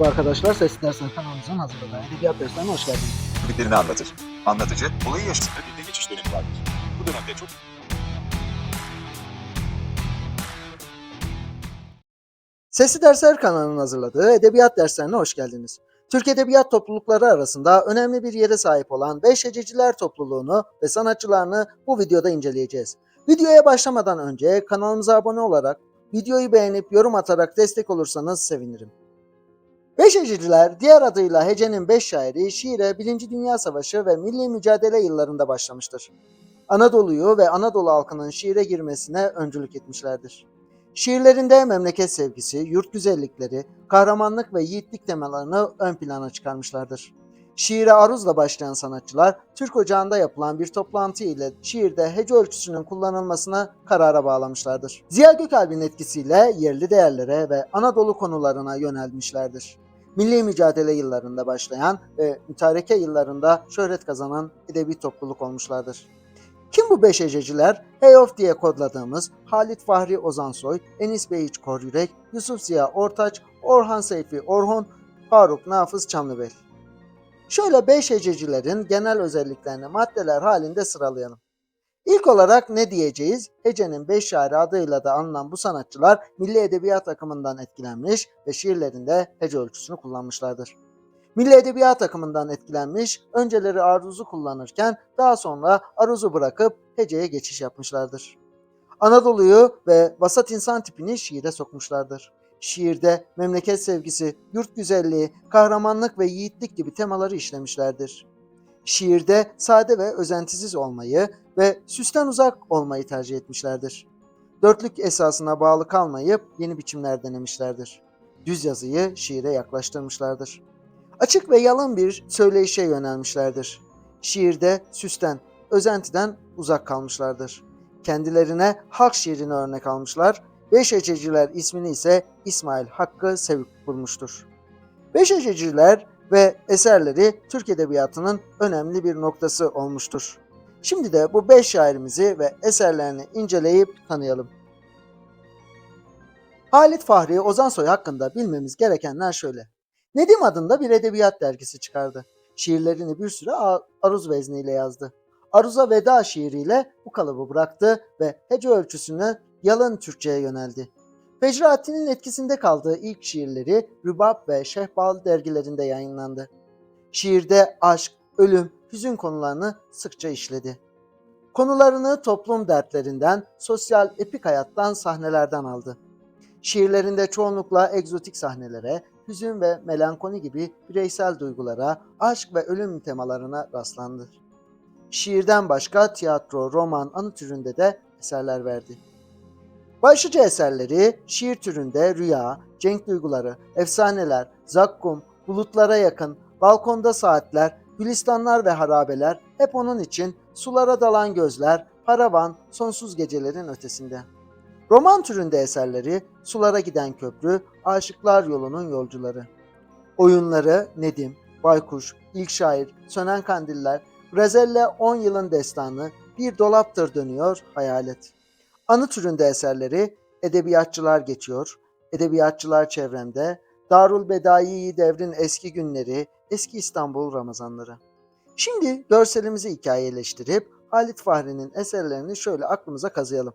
Merhaba arkadaşlar, Sesli Dersler kanalımızın hazırladığı edebiyat derslerine hoş geldiniz. birini anlatır. Anlatıcı, olayı yaşadığı bir de geçiş dönemi vardır. Bu dönemde çok Sesli Dersler kanalının hazırladığı edebiyat derslerine hoş geldiniz. Türk Edebiyat toplulukları arasında önemli bir yere sahip olan Beş Hececiler topluluğunu ve sanatçılarını bu videoda inceleyeceğiz. Videoya başlamadan önce kanalımıza abone olarak, videoyu beğenip yorum atarak destek olursanız sevinirim. Beş Hececiler, diğer adıyla Hece'nin beş şairi, şiire Birinci Dünya Savaşı ve milli mücadele yıllarında başlamıştır. Anadolu'yu ve Anadolu halkının şiire girmesine öncülük etmişlerdir. Şiirlerinde memleket sevgisi, yurt güzellikleri, kahramanlık ve yiğitlik temalarını ön plana çıkarmışlardır. Şiire aruzla başlayan sanatçılar, Türk Ocağı'nda yapılan bir toplantı ile şiirde hece ölçüsünün kullanılmasına karara bağlamışlardır. Ziya Gökalp'in etkisiyle yerli değerlere ve Anadolu konularına yönelmişlerdir. Milli mücadele yıllarında başlayan ve mütareke yıllarında şöhret kazanan edebi topluluk olmuşlardır. Kim bu beş hececiler? Heyof diye kodladığımız Halit Fahri Ozansoy, Enis Beyiç Koryürek, Yusuf Ziya Ortaç, Orhan Seyfi Orhun, Faruk Nafız Çamlıbel. Şöyle beş hececilerin genel özelliklerini maddeler halinde sıralayalım. İlk olarak ne diyeceğiz? Hece'nin beş şairi adıyla da anılan bu sanatçılar milli edebiyat akımından etkilenmiş ve şiirlerinde hece ölçüsünü kullanmışlardır. Milli edebiyat akımından etkilenmiş, önceleri aruzu kullanırken daha sonra aruzu bırakıp heceye geçiş yapmışlardır. Anadolu'yu ve vasat insan tipini şiire sokmuşlardır. Şiirde memleket sevgisi, yurt güzelliği, kahramanlık ve yiğitlik gibi temaları işlemişlerdir. Şiirde sade ve özentisiz olmayı ve süsten uzak olmayı tercih etmişlerdir. Dörtlük esasına bağlı kalmayıp yeni biçimler denemişlerdir. Düz yazıyı şiire yaklaştırmışlardır açık ve yalın bir söyleyişe yönelmişlerdir. Şiirde süsten, özentiden uzak kalmışlardır. Kendilerine halk şiirini örnek almışlar. Beş Hececiler ismini ise İsmail Hakkı Sevik bulmuştur. Beş Hececiler ve eserleri Türk Edebiyatı'nın önemli bir noktası olmuştur. Şimdi de bu beş şairimizi ve eserlerini inceleyip tanıyalım. Halit Fahri Ozansoy hakkında bilmemiz gerekenler şöyle. Nedim adında bir edebiyat dergisi çıkardı. Şiirlerini bir süre aruz vezniyle yazdı. Aruza veda şiiriyle bu kalıbı bıraktı ve hece ölçüsünü yalın Türkçe'ye yöneldi. Fecrati'nin etkisinde kaldığı ilk şiirleri Rübab ve Şehbal dergilerinde yayınlandı. Şiirde aşk, ölüm, hüzün konularını sıkça işledi. Konularını toplum dertlerinden, sosyal epik hayattan sahnelerden aldı. Şiirlerinde çoğunlukla egzotik sahnelere, hüzün ve melankoli gibi bireysel duygulara, aşk ve ölüm temalarına rastlandı. Şiirden başka tiyatro, roman, anı türünde de eserler verdi. Başlıca eserleri şiir türünde rüya, cenk duyguları, efsaneler, zakkum, bulutlara yakın, balkonda saatler, gülistanlar ve harabeler hep onun için sulara dalan gözler, paravan, sonsuz gecelerin ötesinde. Roman türünde eserleri Sulara Giden Köprü, Aşıklar Yolu'nun Yolcuları. Oyunları Nedim, Baykuş, İlk Şair, Sönen Kandiller, Brazelle 10 Yılın Destanı, Bir Dolaptır Dönüyor, Hayalet. Anı türünde eserleri Edebiyatçılar Geçiyor, Edebiyatçılar Çevremde, Darul Bedai Devrin Eski Günleri, Eski İstanbul Ramazanları. Şimdi görselimizi hikayeleştirip Halit Fahri'nin eserlerini şöyle aklımıza kazıyalım.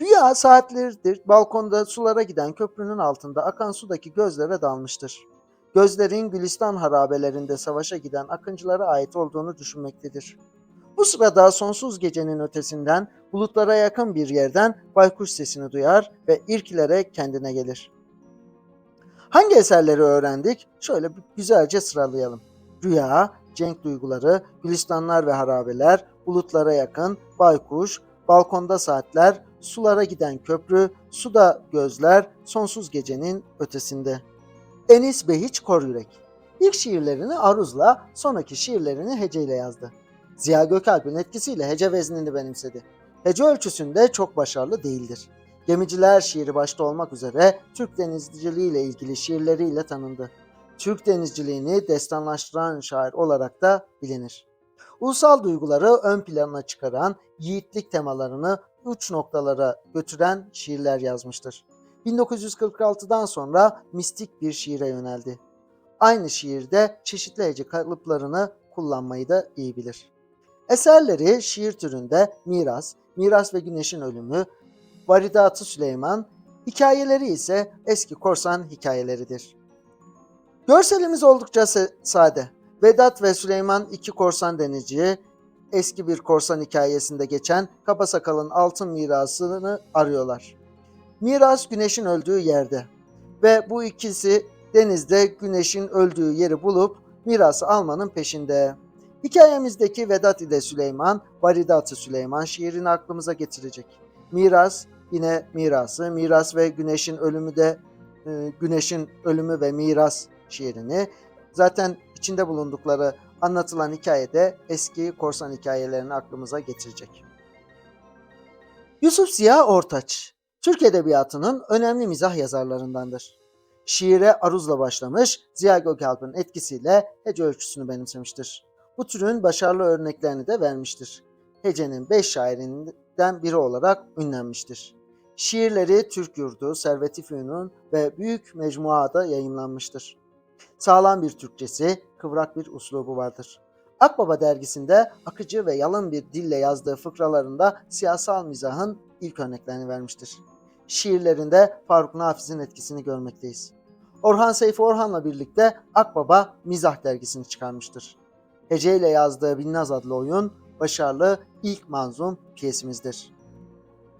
Rüya saatlerdir balkonda sulara giden köprünün altında akan sudaki gözlere dalmıştır. Gözlerin Gülistan harabelerinde savaşa giden akıncılara ait olduğunu düşünmektedir. Bu sırada sonsuz gecenin ötesinden bulutlara yakın bir yerden baykuş sesini duyar ve irkilerek kendine gelir. Hangi eserleri öğrendik? Şöyle bir güzelce sıralayalım. Rüya, cenk duyguları, gülistanlar ve harabeler, bulutlara yakın, baykuş, balkonda saatler, sulara giden köprü, suda gözler, sonsuz gecenin ötesinde. Enis Behiç Koryürek İlk şiirlerini aruzla, sonraki şiirlerini heceyle yazdı. Ziya Gökalp'in etkisiyle hece veznini benimsedi. Hece ölçüsünde çok başarılı değildir. Gemiciler şiiri başta olmak üzere Türk denizciliği ile ilgili şiirleriyle tanındı. Türk denizciliğini destanlaştıran şair olarak da bilinir. Ulusal duyguları ön plana çıkaran, yiğitlik temalarını uç noktalara götüren şiirler yazmıştır. 1946'dan sonra mistik bir şiire yöneldi. aynı şiirde çeşitli hece kalıplarını kullanmayı da iyi bilir. Eserleri şiir türünde Miras, Miras ve Güneşin Ölümü, Varidatı Süleyman, hikayeleri ise eski korsan hikayeleridir. Görselimiz oldukça sade. Vedat ve Süleyman iki korsan denizci, eski bir korsan hikayesinde geçen Kapasakal'ın altın mirasını arıyorlar. Miras güneşin öldüğü yerde ve bu ikisi denizde güneşin öldüğü yeri bulup mirası almanın peşinde. Hikayemizdeki Vedat ile Süleyman, Varidatı Süleyman şiirini aklımıza getirecek. Miras yine mirası, miras ve güneşin ölümü de e, güneşin ölümü ve miras şiirini zaten içinde bulundukları anlatılan hikayede eski korsan hikayelerini aklımıza getirecek. Yusuf Ziya Ortaç, Türk Edebiyatı'nın önemli mizah yazarlarındandır. Şiire aruzla başlamış, Ziya Gökalp'in etkisiyle hece ölçüsünü benimsemiştir. Bu türün başarılı örneklerini de vermiştir. Hece'nin beş şairinden biri olarak ünlenmiştir. Şiirleri Türk Yurdu, Servet-i Fünun ve Büyük Mecmua'da yayınlanmıştır. Sağlam bir Türkçesi, kıvrak bir uslubu vardır. Akbaba dergisinde akıcı ve yalın bir dille yazdığı fıkralarında siyasal mizahın ilk örneklerini vermiştir. Şiirlerinde Faruk Nafiz'in etkisini görmekteyiz. Orhan Seyfi Orhan'la birlikte Akbaba Mizah dergisini çıkarmıştır. Hece ile yazdığı Binnaz adlı oyun başarılı ilk manzum piyesimizdir.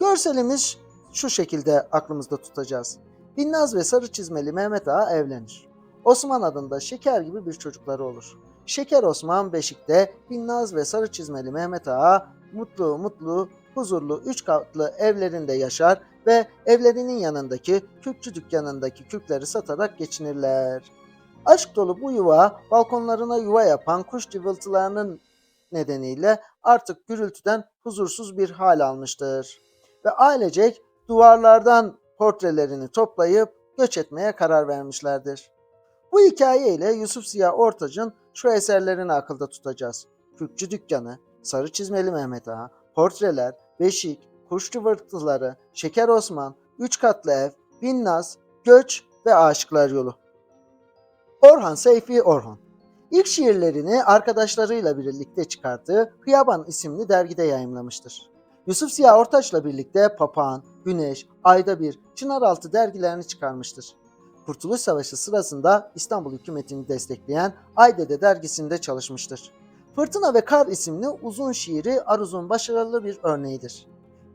Görselimiz şu şekilde aklımızda tutacağız. Binnaz ve sarı çizmeli Mehmet Ağa evlenir. Osman adında şeker gibi bir çocukları olur. Şeker Osman Beşik'te Binnaz ve sarı çizmeli Mehmet Ağa mutlu mutlu huzurlu üç katlı evlerinde yaşar ve evlerinin yanındaki kürkçü dükkanındaki kürkleri satarak geçinirler. Aşk dolu bu yuva balkonlarına yuva yapan kuş cıvıltılarının nedeniyle artık gürültüden huzursuz bir hal almıştır. Ve ailecek duvarlardan portrelerini toplayıp göç etmeye karar vermişlerdir. Bu hikaye ile Yusuf Ziya Ortaç'ın şu eserlerini akılda tutacağız. Kürkçü Dükkanı, Sarı Çizmeli Mehmet Ağa, Portreler, Beşik, Kuş Cıvırtıları, Şeker Osman, Üç Katlı Ev, Binnaz, Göç ve Aşıklar Yolu. Orhan Seyfi Orhan İlk şiirlerini arkadaşlarıyla birlikte çıkarttığı Hıyaban isimli dergide yayımlamıştır. Yusuf Ziya Ortaç'la birlikte Papağan, Güneş, Ayda Bir, Çınaraltı dergilerini çıkarmıştır. Kurtuluş Savaşı sırasında İstanbul hükümetini destekleyen Aydede dergisinde çalışmıştır. Fırtına ve Kar isimli uzun şiiri Aruz'un başarılı bir örneğidir.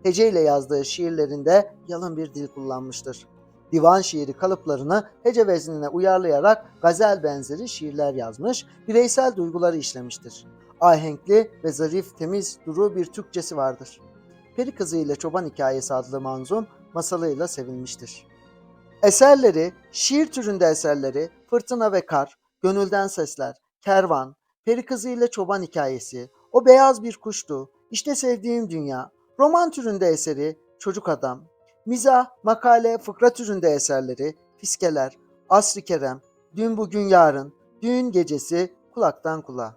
Hece ile yazdığı şiirlerinde yalın bir dil kullanmıştır. Divan şiiri kalıplarını hece veznine uyarlayarak gazel benzeri şiirler yazmış, bireysel duyguları işlemiştir. Ahenkli ve zarif, temiz, duru bir Türkçesi vardır. Peri Kızı ile Çoban Hikayesi adlı manzum masalıyla sevilmiştir. Eserleri, şiir türünde eserleri, Fırtına ve Kar, Gönülden Sesler, Kervan, Peri Kızı ile Çoban Hikayesi, O Beyaz Bir Kuştu, İşte Sevdiğim Dünya, roman türünde eseri, Çocuk Adam, mizah, makale, fıkra türünde eserleri, Fiskeler, Asri Kerem, Dün Bugün Yarın, Düğün Gecesi, Kulaktan Kulağa.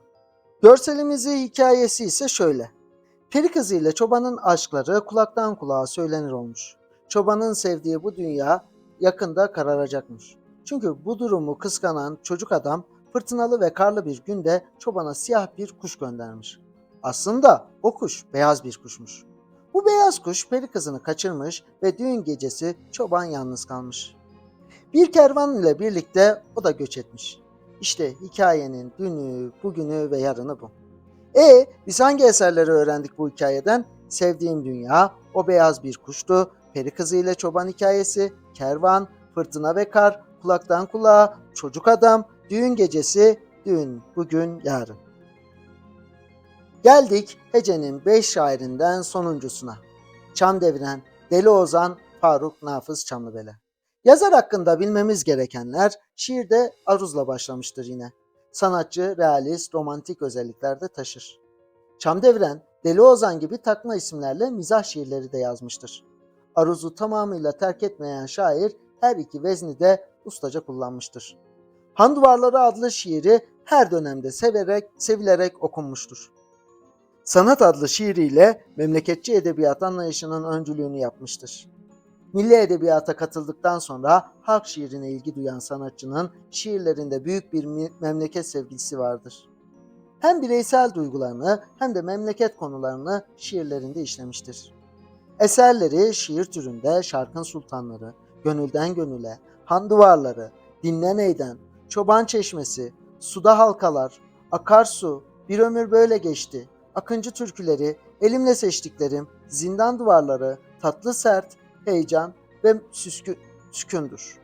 Görselimizi hikayesi ise şöyle. Peri kızı ile çobanın aşkları kulaktan kulağa söylenir olmuş. Çobanın sevdiği bu dünya yakında kararacakmış. Çünkü bu durumu kıskanan çocuk adam fırtınalı ve karlı bir günde çobana siyah bir kuş göndermiş. Aslında o kuş beyaz bir kuşmuş. Bu beyaz kuş peri kızını kaçırmış ve düğün gecesi çoban yalnız kalmış. Bir kervan ile birlikte o da göç etmiş. İşte hikayenin dünü, bugünü ve yarını bu. E biz hangi eserleri öğrendik bu hikayeden? Sevdiğim Dünya, O Beyaz Bir Kuştu, Peri Kızı ile Çoban Hikayesi, Kervan, Fırtına ve Kar, Kulaktan Kulağa, Çocuk Adam, Düğün Gecesi, Dün, Bugün, Yarın. Geldik Hece'nin beş şairinden sonuncusuna. Çam deviren Deli Ozan Faruk Nafız Çamlıbele. Yazar hakkında bilmemiz gerekenler şiirde aruzla başlamıştır yine. Sanatçı, realist, romantik özellikler de taşır. Çam deviren Deli Ozan gibi takma isimlerle mizah şiirleri de yazmıştır. Aruzu tamamıyla terk etmeyen şair her iki vezni de ustaca kullanmıştır. Han Duvarları adlı şiiri her dönemde severek, sevilerek okunmuştur. Sanat adlı şiiriyle memleketçi edebiyat anlayışının öncülüğünü yapmıştır. Milli edebiyata katıldıktan sonra halk şiirine ilgi duyan sanatçının şiirlerinde büyük bir memleket sevgisi vardır. Hem bireysel duygularını hem de memleket konularını şiirlerinde işlemiştir. Eserleri şiir türünde Şarkın Sultanları, Gönülden Gönüle, Han Duvarları, Dinlen Eyden, Çoban Çeşmesi, Suda Halkalar, Akarsu, Bir Ömür Böyle Geçti, Akıncı Türküleri, Elimle Seçtiklerim, Zindan Duvarları, Tatlı Sert, Heyecan ve Süskü, Sükündür.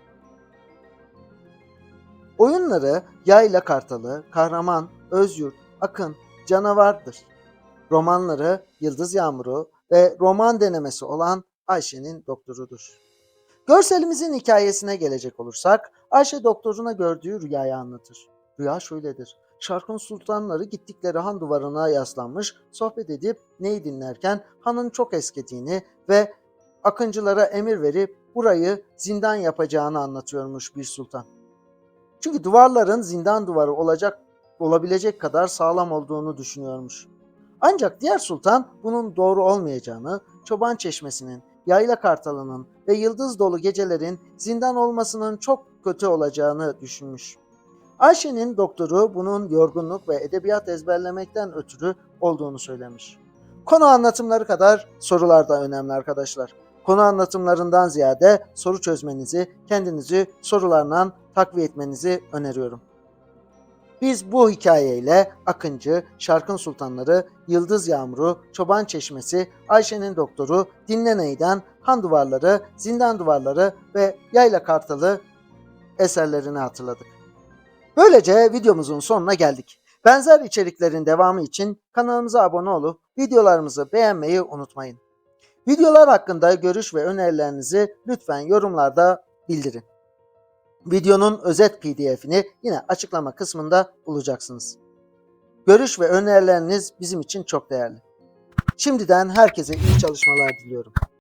Oyunları Yayla Kartalı, Kahraman, Özyurt, Akın, Canavardır. Romanları Yıldız Yağmuru ve roman denemesi olan Ayşe'nin Doktorudur. Görselimizin hikayesine gelecek olursak Ayşe doktoruna gördüğü rüyayı anlatır. Rüya şöyledir. Şarkın sultanları gittikleri han duvarına yaslanmış, sohbet edip neyi dinlerken hanın çok eskediğini ve akıncılara emir verip burayı zindan yapacağını anlatıyormuş bir sultan. Çünkü duvarların zindan duvarı olacak olabilecek kadar sağlam olduğunu düşünüyormuş. Ancak diğer sultan bunun doğru olmayacağını, çoban çeşmesinin, yayla kartalının ve yıldız dolu gecelerin zindan olmasının çok kötü olacağını düşünmüş. Ayşe'nin doktoru bunun yorgunluk ve edebiyat ezberlemekten ötürü olduğunu söylemiş. Konu anlatımları kadar sorular da önemli arkadaşlar. Konu anlatımlarından ziyade soru çözmenizi, kendinizi sorularla takviye etmenizi öneriyorum. Biz bu hikayeyle Akıncı, Şarkın Sultanları, Yıldız Yağmuru, Çoban Çeşmesi, Ayşe'nin Doktoru, Dinleney'den Han Duvarları, Zindan Duvarları ve Yayla Kartalı eserlerini hatırladık. Böylece videomuzun sonuna geldik. Benzer içeriklerin devamı için kanalımıza abone olup videolarımızı beğenmeyi unutmayın. Videolar hakkında görüş ve önerilerinizi lütfen yorumlarda bildirin. Videonun özet PDF'ini yine açıklama kısmında bulacaksınız. Görüş ve önerileriniz bizim için çok değerli. Şimdiden herkese iyi çalışmalar diliyorum.